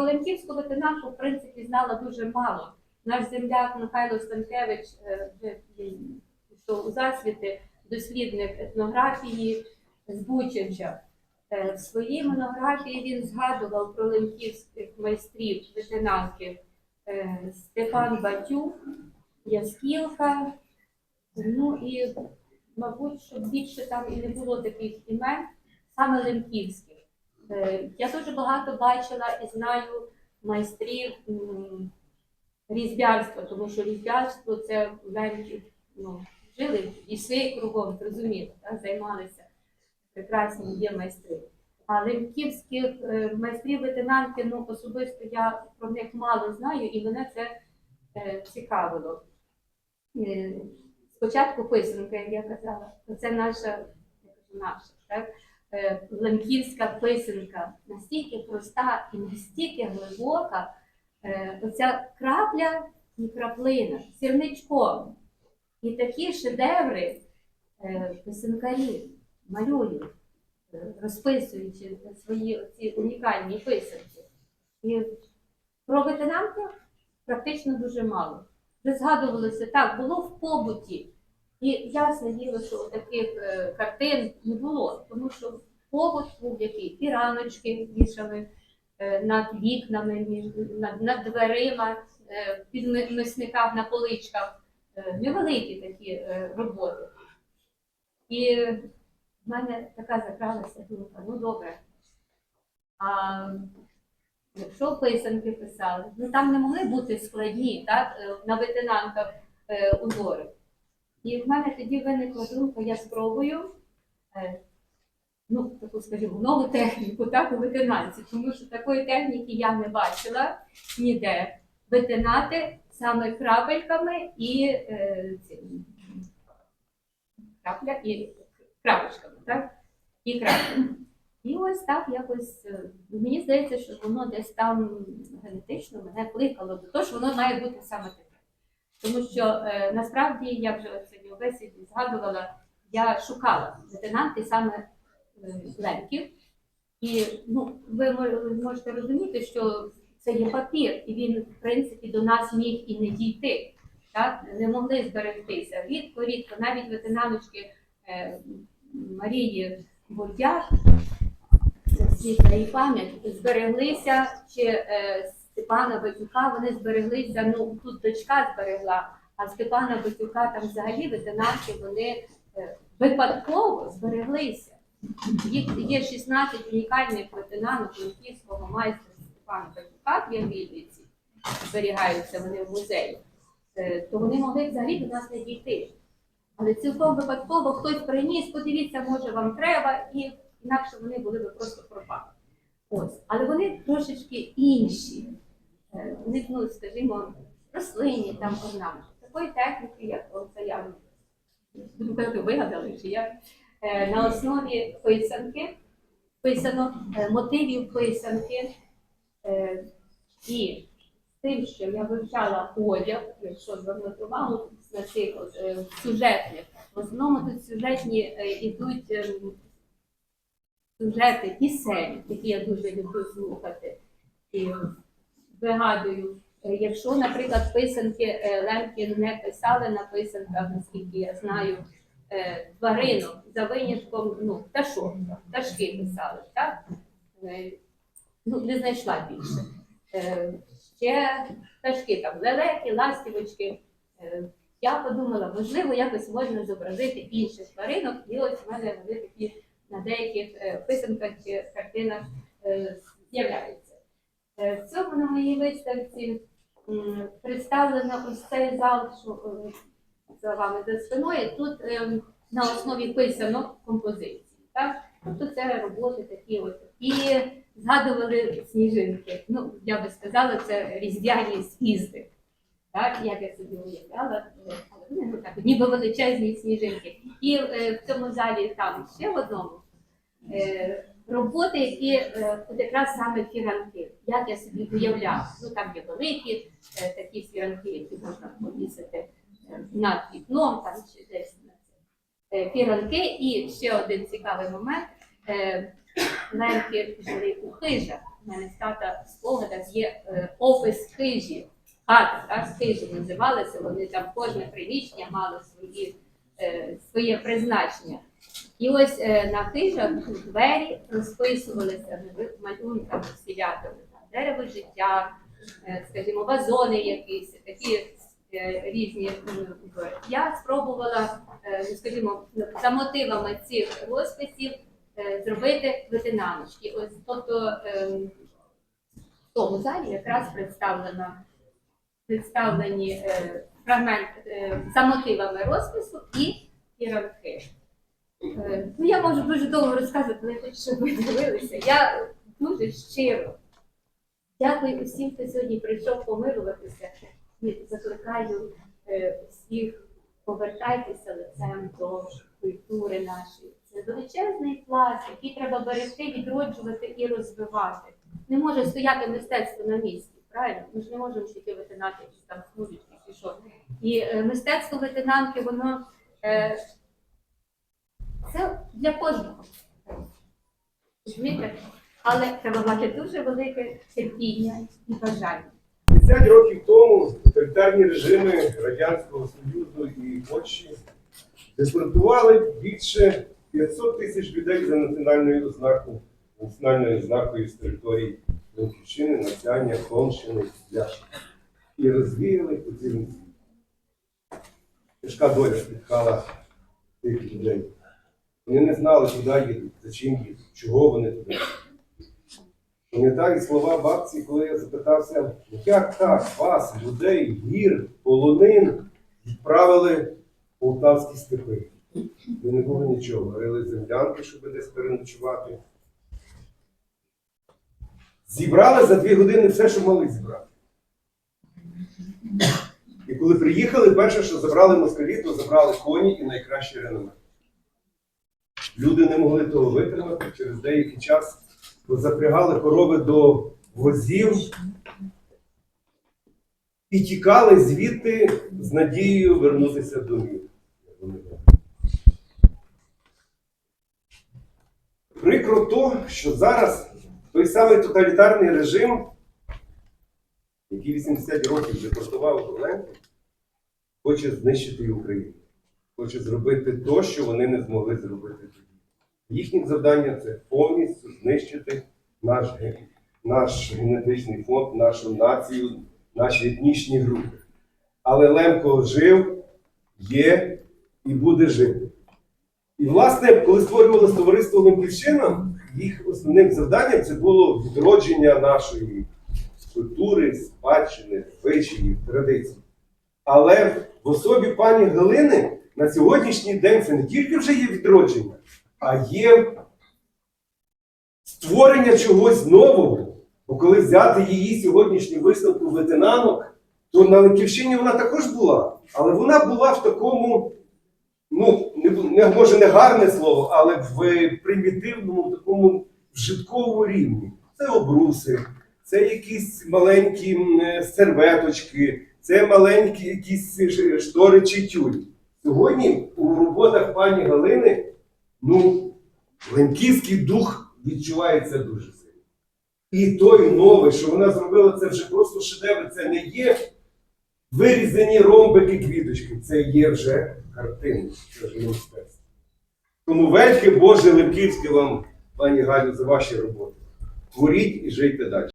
Про Лемківську ветенанку, в принципі, знала дуже мало. Наш земляк Михайло Станкевич е, він у засвіти, дослідник етнографії з Бучача. Е, В своїй монографії він згадував про лемківських майстрів ветенанки е, Степан Батюк, Яскілка. Ну і, мабуть, щоб більше там і не було таких імен, саме лемківських. Е, Я дуже багато бачила і знаю майстрів м, тому що різьбярство це лемків ну, жили і свої кругом, зрозуміло, займалися прекрасні є майстри. А лемківських е, майстрів лейтенантки, ну особисто я про них мало знаю, і мене це е, цікавило. Е, Спочатку писанка, як я казала, це наша, наша, так? Е, лемківська писанка настільки проста і настільки глибока, е, оця крапля і краплина, сірничком. І такі шедеври е, писанкарі малюють, розписуючи свої ці унікальні писанки. І про ветенанку практично дуже мало. Вже згадувалося так, було в побуті. І ясно діло, що таких е, картин не було, тому що побут був який і раночки вішали е, над вікнами, над, над дверима, е, під ми- мисниках на поличках. Невеликі такі роботи. І в мене така закралася думка, ну добре. А якщо писанки писали, ну там не могли бути складні, так, на ветенанках е, узори. І в мене тоді виникла думка, я спробую, е, ну, таку, скажімо, нову техніку, так, у ветенанці, тому що такої техніки я не бачила ніде. Ветенати саме крапельками і е, крапля і крапочками, так? І краплями. І ось так якось, е, мені здається, що воно десь там генетично мене кликало до того, що воно має бути саме таке. Тому що е, насправді я вже сьогодні у згадувала, я шукала лейтенанти саме е, лемків. І ну, ви можете розуміти, що це є папір, і він, в принципі, до нас міг і не дійти. Так? Не могли зберегтися. Рідко, рідко, навіть ветенаночки е, Марії Бурдяк, світла і пам'ять, збереглися, чи е, Степана Батюка, вони збереглися, ну тут дочка зберегла, а Степана Батюка там взагалі ветенанки, вони е, випадково збереглися. Є 16 унікальних ветенанок Олімпійського майстра Степана Батюка в Ягвільниці, зберігаються вони в музеї, Е, то вони могли взагалі до нас не дійти. Але цілком випадково хтось приніс, подивіться, може вам треба, і інакше вони були би просто пропали. Ось. Але вони трошечки інші. Е, ну, скажімо, рослинні там орнаменти. Такої техніки, як оце я вигадали, чи як е, на основі писанки, писано е, мотивів писанки. І з тим, що я вивчала одяг, якщо звернути увагу на цих сюжетних, в основному тут сюжетні ідуть ем, сюжети пісень, які я дуже люблю слухати. І вигадую, якщо, наприклад, писанки е, Лемки не писали на писанках, наскільки я знаю, е, тваринок, за винятком ну, пташок, пташки писали, так? Е, Ну, не знайшла більше. Ще пташки там, лелеки, ластівочки. Я подумала, можливо, якось можна зобразити інших тваринок, і ось в мене вони такі на деяких писанках чи картинах з'являються. Е, В цьому на моїй виставці представлено ось цей зал, що е, за вами за спиною. Тут ем, на основі писанок композиції. Так? Тобто це роботи такі от. І згадували сніжинки. Ну, я би сказала, це різдвяні спізди. Так, як я собі уявляла, е, ну, так, ніби величезні сніжинки. І е, в цьому залі там ще в одному е, роботи, які е, якраз саме фіранки, як я собі уявляла. Ну там є великі е, такі фіранки, які можна повісити е, над вікном, там чи десь на це. Е, Фіранки, і ще один цікавий момент. Е, Лемки жили у хижах. у мене з тата в спогадах є е, опис хижі. Хата, так, хижі називалися, вони там кожне приміщення мало свої, е, своє призначення. І ось е, на хижах двері розписувалися малюнками всілякими. Дерево життя, е, скажімо, вазони якісь, такі е, різні. Я спробувала, е, ну, скажімо, за мотивами цих розписів е, зробити ветенаночки. Ось, тобто ем, в тому залі якраз представлена представлені е, фрагмент е, за мотивами розпису і іранки. Ну, я можу дуже довго розказувати, але я хочу, щоб ви дивилися. Я дуже щиро дякую усім, хто сьогодні прийшов помилуватися. І закликаю е, всіх повертайтеся лицем до культури нашої. Це величезний пласт, який треба берегти, відроджувати і розвивати. Не може стояти мистецтво на місці, правильно? Ми ж не можемо тільки витинати якісь там служить чи що. І е, мистецтво ветенанки, воно е, це для кожного. Розумієте? Але треба мати дуже велике терпіння і бажання. 50 років тому тоталітарні режими Радянського Союзу і Польщі депортували більше 500 тисяч людей за національною ознакою, національною ознакою з території Львівщини, Нацяння, Томщини, Ляшки. І розвіяли по цілому. Тяжка доля спіткала тих людей. Вони не знали, куди їдуть, за чим їдуть, чого вони туди. Пам'ятаю слова бабці, коли я запитався, «Ну, як так вас, людей, гір, полонин, відправили полтавські степи. Де не було нічого. Рили землянки, щоб десь переночувати. Зібрали за дві години все, що могли зібрати. І коли приїхали, перше, що забрали москалі, то забрали коні і найкращі реноме. Люди не могли того витримати через деякий час запрягали корови до возів і тікали звідти з надією вернутися до міста. Прикро то, що зараз той самий тоталітарний режим, який 80 років депортував Орленко, хоче знищити Україну. Хоче зробити те, що вони не змогли зробити тоді. Їхнє завдання це повністю знищити наш, наш генетичний фонд, нашу націю, наші етнічні групи. Але Лемко жив, є і буде жити. І, власне, коли створювалося товариство Лемківщина, їх основним завданням це було відродження нашої культури, спадщини, звичаїв, традицій. Але в особі пані Галини на сьогоднішній день це не тільки вже є відродження, а є створення чогось нового. Бо коли взяти її сьогоднішню виставку ветенанок, то на Ликівщині вона також була. Але вона була в такому, ну, не, може не гарне слово, але в примітивному такому вжитковому рівні. Це обруси, це якісь маленькі е, серветочки, це маленькі якісь штори чи тюль. Сьогодні у роботах пані Галини, ну, Ленківський дух відчувається дуже сильно. І той новий, що вона зробила, це вже просто шедевр. Це не є вирізані ромбики квіточки, це є вже картини, це вже мистецтво. Тому вельки Боже Лемківське вам, пані Галю, за ваші роботи. Творіть і жийте далі.